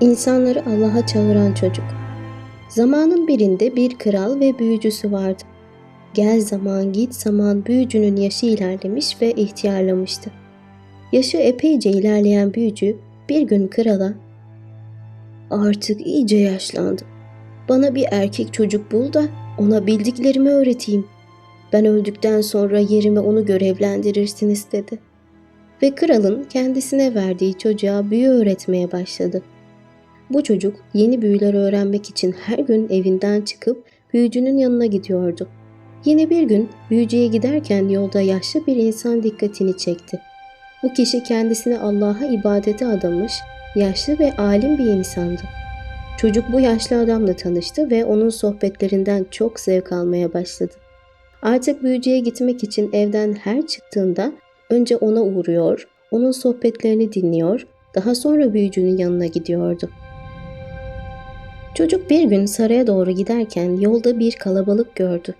İnsanları Allah'a çağıran çocuk. Zamanın birinde bir kral ve büyücüsü vardı. Gel zaman git zaman büyücünün yaşı ilerlemiş ve ihtiyarlamıştı. Yaşı epeyce ilerleyen büyücü bir gün krala ''Artık iyice yaşlandım. Bana bir erkek çocuk bul da ona bildiklerimi öğreteyim. Ben öldükten sonra yerime onu görevlendirirsiniz.'' dedi. Ve kralın kendisine verdiği çocuğa büyü öğretmeye başladı. Bu çocuk yeni büyüler öğrenmek için her gün evinden çıkıp büyücünün yanına gidiyordu. Yine bir gün büyücüye giderken yolda yaşlı bir insan dikkatini çekti. Bu kişi kendisini Allah'a ibadete adamış, yaşlı ve alim bir insandı. Çocuk bu yaşlı adamla tanıştı ve onun sohbetlerinden çok zevk almaya başladı. Artık büyücüye gitmek için evden her çıktığında önce ona uğruyor, onun sohbetlerini dinliyor, daha sonra büyücünün yanına gidiyordu. Çocuk bir gün saraya doğru giderken yolda bir kalabalık gördü.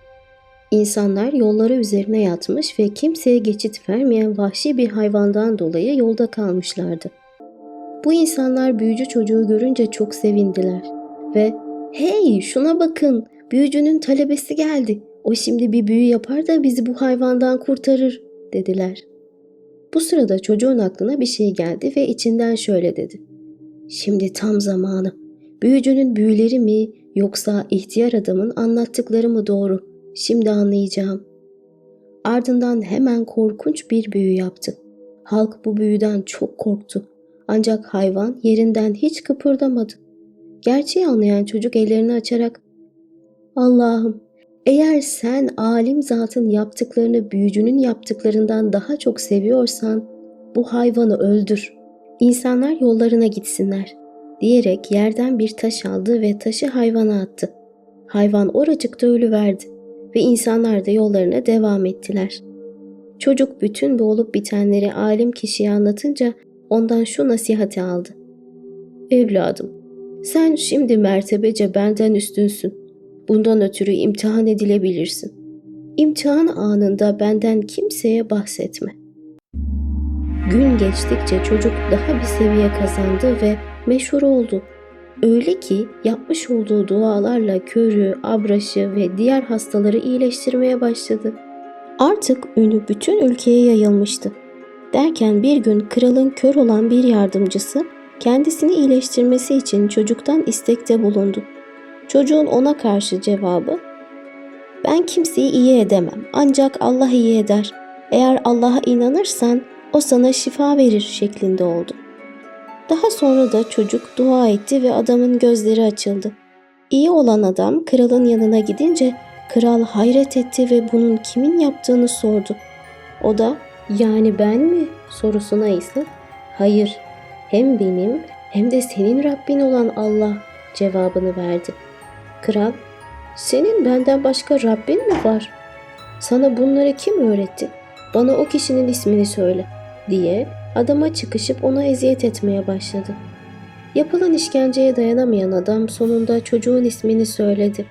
İnsanlar yolları üzerine yatmış ve kimseye geçit vermeyen vahşi bir hayvandan dolayı yolda kalmışlardı. Bu insanlar büyücü çocuğu görünce çok sevindiler ve ''Hey şuna bakın büyücünün talebesi geldi. O şimdi bir büyü yapar da bizi bu hayvandan kurtarır.'' dediler. Bu sırada çocuğun aklına bir şey geldi ve içinden şöyle dedi. ''Şimdi tam zamanı. Büyücünün büyüleri mi yoksa ihtiyar adamın anlattıkları mı doğru? Şimdi anlayacağım. Ardından hemen korkunç bir büyü yaptı. Halk bu büyüden çok korktu. Ancak hayvan yerinden hiç kıpırdamadı. Gerçeği anlayan çocuk ellerini açarak Allah'ım eğer sen alim zatın yaptıklarını büyücünün yaptıklarından daha çok seviyorsan bu hayvanı öldür. İnsanlar yollarına gitsinler diyerek yerden bir taş aldı ve taşı hayvana attı. Hayvan oracıkta ölüverdi ve insanlar da yollarına devam ettiler. Çocuk bütün bu olup bitenleri alim kişiye anlatınca ondan şu nasihati aldı. Evladım, sen şimdi mertebece benden üstünsün. Bundan ötürü imtihan edilebilirsin. İmtihan anında benden kimseye bahsetme. Gün geçtikçe çocuk daha bir seviye kazandı ve meşhur oldu. Öyle ki yapmış olduğu dualarla körü, abraşı ve diğer hastaları iyileştirmeye başladı. Artık ünü bütün ülkeye yayılmıştı. Derken bir gün kralın kör olan bir yardımcısı kendisini iyileştirmesi için çocuktan istekte bulundu. Çocuğun ona karşı cevabı ben kimseyi iyi edemem ancak Allah iyi eder. Eğer Allah'a inanırsan o sana şifa verir şeklinde oldu. Daha sonra da çocuk dua etti ve adamın gözleri açıldı. İyi olan adam kralın yanına gidince kral hayret etti ve bunun kimin yaptığını sordu. O da yani ben mi sorusuna ise hayır hem benim hem de senin Rabbin olan Allah cevabını verdi. Kral senin benden başka Rabbin mi var? Sana bunları kim öğretti? Bana o kişinin ismini söyle diye adama çıkışıp ona eziyet etmeye başladı. Yapılan işkenceye dayanamayan adam sonunda çocuğun ismini söyledi.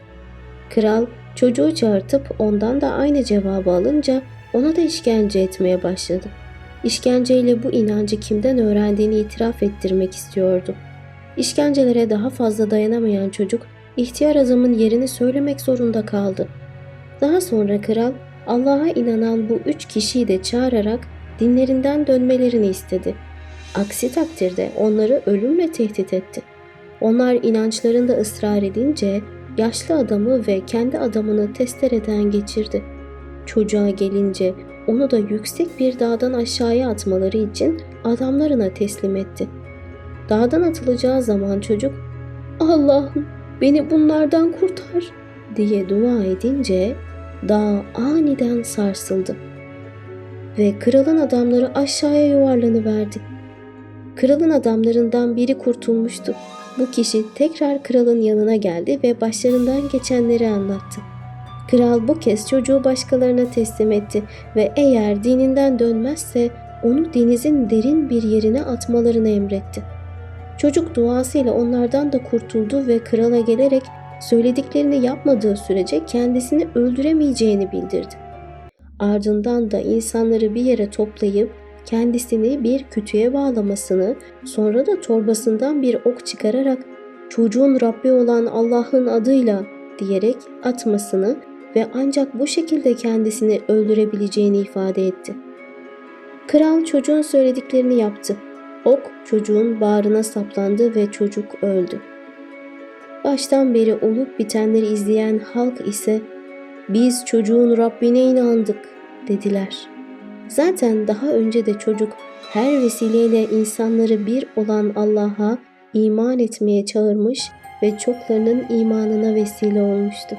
Kral çocuğu çağırtıp ondan da aynı cevabı alınca ona da işkence etmeye başladı. İşkenceyle bu inancı kimden öğrendiğini itiraf ettirmek istiyordu. İşkencelere daha fazla dayanamayan çocuk ihtiyar adamın yerini söylemek zorunda kaldı. Daha sonra kral Allah'a inanan bu üç kişiyi de çağırarak dinlerinden dönmelerini istedi. Aksi takdirde onları ölümle tehdit etti. Onlar inançlarında ısrar edince yaşlı adamı ve kendi adamını testereden geçirdi. Çocuğa gelince onu da yüksek bir dağdan aşağıya atmaları için adamlarına teslim etti. Dağdan atılacağı zaman çocuk Allah'ım beni bunlardan kurtar diye dua edince dağ aniden sarsıldı ve kralın adamları aşağıya yuvarlanıverdi. Kralın adamlarından biri kurtulmuştu. Bu kişi tekrar kralın yanına geldi ve başlarından geçenleri anlattı. Kral bu kez çocuğu başkalarına teslim etti ve eğer dininden dönmezse onu denizin derin bir yerine atmalarını emretti. Çocuk duasıyla onlardan da kurtuldu ve krala gelerek söylediklerini yapmadığı sürece kendisini öldüremeyeceğini bildirdi. Ardından da insanları bir yere toplayıp kendisini bir kütüğe bağlamasını, sonra da torbasından bir ok çıkararak çocuğun Rabbi olan Allah'ın adıyla diyerek atmasını ve ancak bu şekilde kendisini öldürebileceğini ifade etti. Kral çocuğun söylediklerini yaptı. Ok çocuğun bağrına saplandı ve çocuk öldü. Baştan beri olup bitenleri izleyen halk ise biz çocuğun Rabbine inandık dediler. Zaten daha önce de çocuk her vesileyle insanları bir olan Allah'a iman etmeye çağırmış ve çoklarının imanına vesile olmuştu.